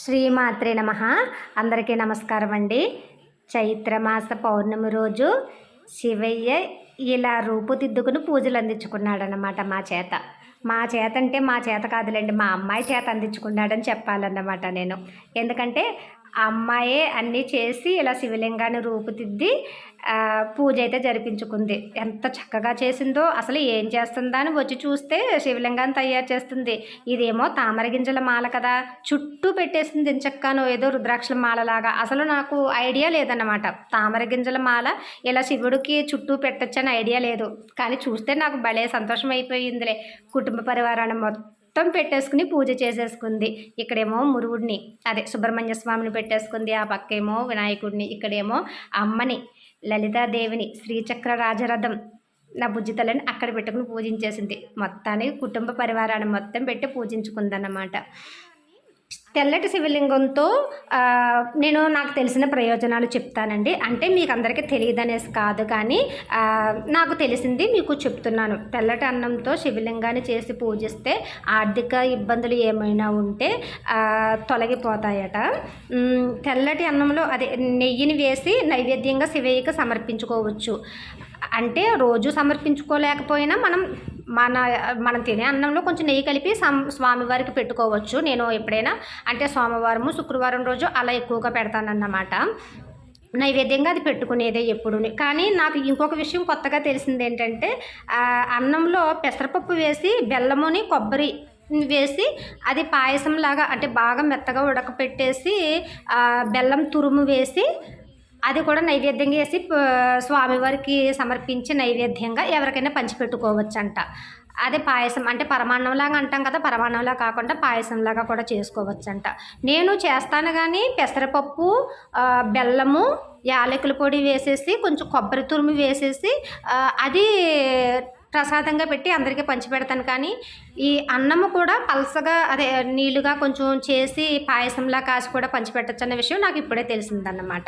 శ్రీమాత్రే నమ. అందరికీ నమస్కారం అండి. చైత్రమాస పౌర్ణమి రోజు శివయ్య ఇలా రూపుదిద్దుకుని పూజలు అందించుకున్నాడనమాట మా చేత. మా చేత అంటే మా చేత కాదులేండి మా అమ్మాయి చేత అందించుకున్నాడని చెప్పాలన్నమాట నేను. ఎందుకంటే ఆ అమ్మాయే అన్నీ చేసి ఇలా శివలింగాన్ని రూపుదిద్ది పూజ అయితే జరిపించుకుంది. ఎంత చక్కగా చేసిందో అసలు ఏం చేస్తుందా అని వచ్చి చూస్తే శివలింగాన్ని తయారు చేస్తుంది. ఇదేమో తామర గింజల మాల కదా. చుట్టూ పెట్టేసింది ఎంచక్కాను ఏదో రుద్రాక్షల మాలలాగా. అసలు నాకు ఐడియా లేదన్నమాట. తామర గింజల మాల ఇలా శివుడికి చుట్టూ పెట్టొచ్చని ఐడియా లేదు. కానీ చూస్తే నాకు భలే సంతోషం అయిపోయిందిలే కుటుంబ పరివారాన్ని మొత్తం మొత్తం పెట్టేసుకుని పూజ చేసేసుకుంది. ఇక్కడేమో మురువుడిని అదే సుబ్రహ్మణ్య స్వామిని పెట్టేసుకుంది. ఆ పక్కేమో వినాయకుడిని ఇక్కడేమో అమ్మని లలితాదేవిని శ్రీచక్ర రాజరథం నా బుజ్జితలని అక్కడ పెట్టుకుని పూజించేసింది. మొత్తానికి కుటుంబ పరివారాన్ని మొత్తం పెట్టి పూజించుకుందన్నమాట. తెల్లటి శివలింగంతో నేను నాకు తెలిసిన ప్రయోజనాలు చెప్తానండి. అంటే మీకు అందరికీ తెలియదనేసి కాదు కానీ నాకు తెలిసింది మీకు చెప్తున్నాను. తెల్లటి అన్నంతో శివలింగాన్ని చేసి పూజిస్తే ఆర్థిక ఇబ్బందులు ఏమైనా ఉంటే తొలగిపోతాయట. తెల్లటి అన్నంలో అదే నెయ్యిని వేసి నైవేద్యంగా శివయ్యకి సమర్పించుకోవచ్చు. అంటే రోజు సమర్పించుకోలేకపోయినా మనం మన మనం తినే అన్నంలో కొంచెం నెయ్యి కలిపి స్వామివారికి పెట్టుకోవచ్చు. నేను ఎప్పుడైనా అంటే సోమవారము శుక్రవారం రోజు అలా ఎక్కువగా పెడతానన్నమాట. నైవేద్యంగా అది పెట్టుకునేదే ఎప్పుడు. కానీ నాకు ఇంకొక విషయం కొత్తగా తెలిసింది ఏంటంటే అన్నంలో పెసరపప్పు వేసి బెల్లముని కొబ్బరి వేసి అది పాయసంలాగా అంటే బాగా మెత్తగా ఉడకపెట్టేసి బెల్లం తురుము వేసి అది కూడా నైవేద్యంగా వేసి స్వామివారికి సమర్పించి నైవేద్యంగా ఎవరికైనా పంచిపెట్టుకోవచ్చంట. అదే పాయసం అంటే పరమాన్నంలాగా అంటాం కదా పరమాన్నంలా కాకుండా పాయసంలాగా కూడా చేసుకోవచ్చంట. నేను చేస్తాను కానీ పెసరపప్పు బెల్లము యాలకుల పొడి వేసేసి కొంచెం కొబ్బరి తురుము వేసేసి అది ప్రసాదంగా పెట్టి అందరికీ పంచిపెడతాను. కానీ ఈ అన్నము కూడా పలసగా అదే నీళ్ళుగా కొంచెం చేసి పాయసంలా కాసి కూడా పంచిపెట్టచ్చు అన్న విషయం నాకు ఇప్పుడే తెలిసిందన్నమాట.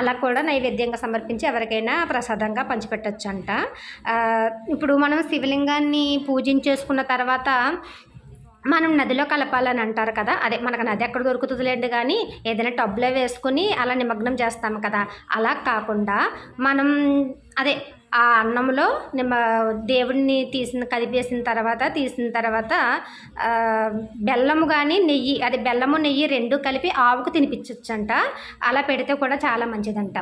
అలా కూడా నైవేద్యంగా సమర్పించి ఎవరికైనా ప్రసాదంగా పంచిపెట్టచ్చు అంట ఇప్పుడు మనం శివలింగాన్ని పూజించేసుకున్న తర్వాత మనం నదిలో కలపాలని అంటారు కదా అదే మనకు నది ఎక్కడ దొరుకుతుందిలేండి కానీ ఏదైనా టబ్లో వేసుకుని అలా నిమగ్నం చేస్తాము కదా. అలా కాకుండా మనం అదే ఆ అన్నంలో నిమ్మ దేవుడిని తీసిన కదిపేసిన తర్వాత తీసిన తర్వాత బెల్లము కానీ నెయ్యి అది బెల్లము నెయ్యి రెండు కలిపి ఆవుకు తినిపించవచ్చంట అలా పెడితే కూడా చాలా మంచిదంట.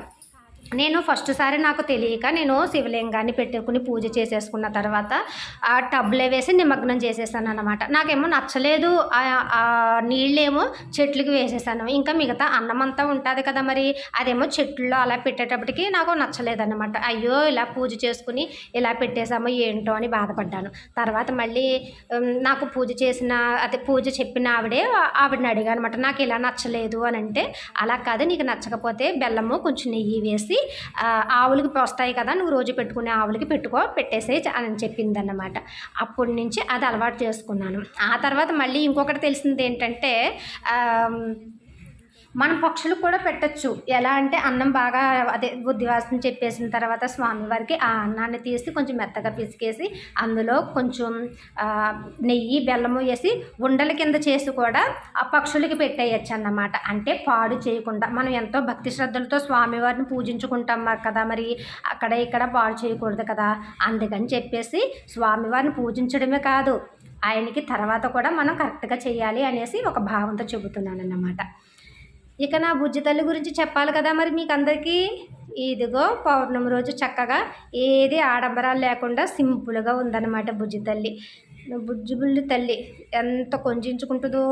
నేను ఫస్ట్ సారి నాకు తెలియక నేను శివలింగాన్ని పెట్టుకుని పూజ చేసేసుకున్న తర్వాత ఆ టబ్లో వేసి నిమగ్నం చేసేసాను అనమాట నాకేమో నచ్చలేదు. ఆ- నీళ్ళేమో చెట్లకి వేసేసాను. ఇంకా మిగతా అన్నం అంతా ఉంటుంది కదా మరి అదేమో చెట్లలో అలా పెట్టేటప్పటికి నాకు నచ్చలేదన్నమాట. అయ్యో ఇలా పూజ చేసుకుని ఇలా పెట్టేశామో ఏంటో అని బాధపడ్డాను. తర్వాత మళ్ళీ నాకు పూజ చేసిన అదే పూజ చెప్పిన ఆవిడే ఆవిడని అడిగాను అనమాట నాకు ఇలా నచ్చలేదు అని అంటే అలా కాదు నీకు నచ్చకపోతే బెల్లము కొంచెం నెయ్యి వేసి ఆవులకి వస్తాయి కదా నువ్వు రోజు పెట్టుకునే ఆవులకి పెట్టుకో పెట్టేసే అని చెప్పింది అన్నమాట అప్పటి నుంచి అది అలవాటు చేసుకున్నాను. ఆ తర్వాత మళ్ళీ ఇంకొకటి తెలిసింది ఏంటంటే మనం పక్షులకు కూడా పెట్టచ్చు. ఎలా అంటే అన్నం బాగా అదే బుద్ధివాసం చెప్పేసిన తర్వాత స్వామివారికి ఆ అన్నాన్ని తీసి కొంచెం మెత్తగా పిసికేసి అందులో కొంచెం నెయ్యి బెల్లము వేసి ఉండల కింద చేసి కూడా ఆ పక్షులకి పెట్టేయచ్చు అన్నమాట. అంటే పాడు చేయకుండా మనం ఎంతో భక్తి శ్రద్ధలతో స్వామివారిని పూజించుకుంటాం మరి కదా మరి అక్కడ ఇక్కడ పాడు చేయకూడదు కదా అందుకని చెప్పేసి స్వామివారిని పూజించడమే కాదు ఆయనకి తర్వాత కూడా మనం కరెక్ట్గా చేయాలి అనేసి ఒక భావంతో చెబుతున్నాను అన్నమాట ఇక నా బుజ్జి తల్లి గురించి చెప్పాలి కదా మరి మీకు అందరికీ ఇదిగో పౌర్ణమి రోజు చక్కగా ఏది ఆడంబరాలు లేకుండా సింపుల్గా ఉందన్నమాట బుజ్జి తల్లి. బుజ్జిబుల్లి తల్లి ఎంత కొంజించుకుంటుందో.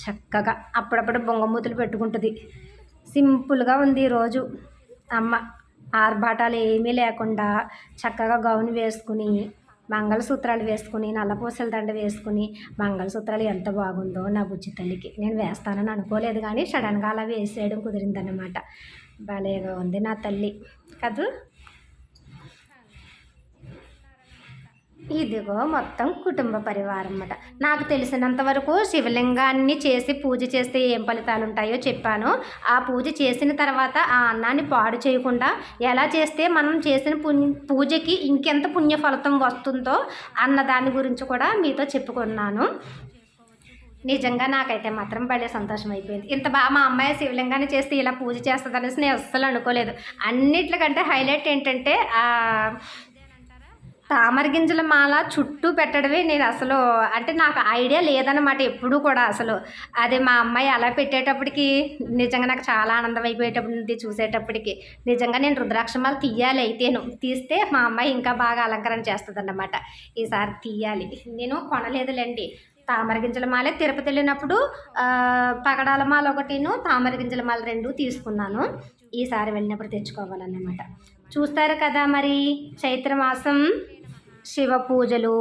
చక్కగా అప్పుడప్పుడు బొంగమూతులు పెట్టుకుంటుంది. సింపుల్గా ఉంది ఈరోజు అమ్మ ఆర్భాటాలు ఏమీ లేకుండా చక్కగా గౌన్ వేసుకుని మంగళసూత్రాలు వేసుకుని నల్లపూసల దండ వేసుకుని మంగళసూత్రాలు ఎంత బాగుందో నా బుజ్జి తల్లికి. నేను వేస్తానని అనుకోలేదు కానీ సడన్గా అలా వేసేయడం కుదిరిందన్నమాట. భలేగా ఉంది నా తల్లి. కదూ? ఇదిగో మొత్తం కుటుంబ పరివారం అన్నమాట నాకు తెలిసినంత వరకు శివలింగాన్ని చేసి పూజ చేస్తే ఏం ఫలితాలు ఉంటాయో చెప్పాను. ఆ పూజ చేసిన తర్వాత ఆ అన్నాన్ని పాడు చేయకుండా ఎలా చేస్తే మనం చేసిన పుణ్య పూజకి ఇంకెంత పుణ్య ఫలితం వస్తుందో అన్న దాని గురించి కూడా మీతో చెప్పుకున్నాను. నిజంగా నాకైతే మాత్రం భలే సంతోషం అయిపోయింది ఇంత బాగా మా అమ్మాయి శివలింగాన్ని చేస్తే ఇలా పూజ చేస్తుంది అనేసి నేను అస్సలు అనుకోలేదు. అన్నిట్లకంటే హైలైట్ ఏంటంటే తామర గింజల మాల చుట్టూ పెట్టడమే నేను అసలు అంటే నాకు ఐడియా లేదన్నమాట ఎప్పుడూ కూడా అసలు. అదే మా అమ్మాయి అలా పెట్టేటప్పటికి నిజంగా నాకు చాలా ఆనందం అయిపోయేటప్పుడు చూసేటప్పటికి నిజంగా నేను రుద్రాక్ష మాల తీయాలి అయితేను. తీస్తే మా అమ్మాయి ఇంకా బాగా అలంకరణ చేస్తుంది అన్నమాట ఈసారి తీయాలి. నేను కొనలేదులేండి. తామర గింజల మాలే. తిరుపతి వెళ్ళినప్పుడు పగడాల మాల ఒకటిను తామర గింజల మాల రెండు తీసుకున్నాను. ఈసారి వెళ్ళినప్పుడు తెచ్చుకోవాలన్నమాట. చూస్తారు కదా మరి చైత్రమాసం శివ పూజలు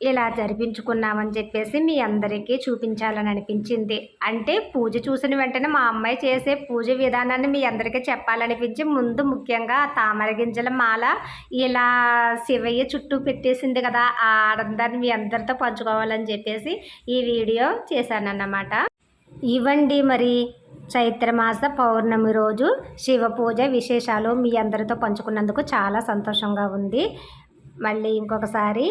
ఇలా జరిపించుకున్నామని చెప్పేసి మీ అందరికీ చూపించాలని అనిపించింది. అంటే పూజ చూసిన వెంటనే మా అమ్మాయి చేసే పూజ విధానాన్ని మీ అందరికీ చెప్పాలనిపించి ముందు ముఖ్యంగా తామర గింజల మాల ఇలా శివయ్య చుట్టూ పెట్టేసింది కదా ఆ ఆనందాన్ని మీ అందరితో పంచుకోవాలని చెప్పేసి ఈ వీడియో చేశానన్నమాట. ఇవ్వండి మరి చైత్రమాస పౌర్ణమి రోజు శివ పూజ విశేషాలు మీ అందరితో పంచుకున్నందుకు చాలా సంతోషంగా ఉంది. మళ్ళీ ఇంకొకసారి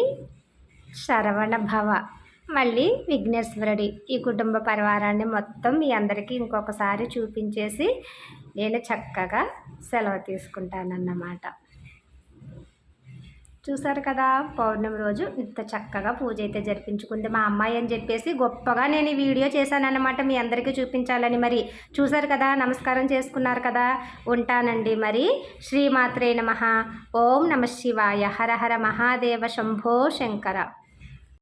శరవణ భవ. మళ్ళీ విఘ్నేశ్వరుడి. ఈ కుటుంబ పరివారాన్ని మొత్తం మీ అందరికీ ఇంకొకసారి చూపించేసి నేను చక్కగా సెలవు తీసుకుంటానన్నమాట. చూసారు కదా పౌర్ణమి రోజు ఇంత చక్కగా పూజ అయితే జరిపించుకుంది మా అమ్మాయి అని చెప్పేసి గొప్పగా నేను ఈ వీడియో చేశానన్నమాట. మీ అందరికీ చూపించాలని మరి. చూసారు కదా నమస్కారం చేసుకున్నారు కదా. ఉంటానండి మరి. శ్రీమాత్రే నమ. ఓం నమ శివాయ. హర హర మహాదేవ శంభో శంకర.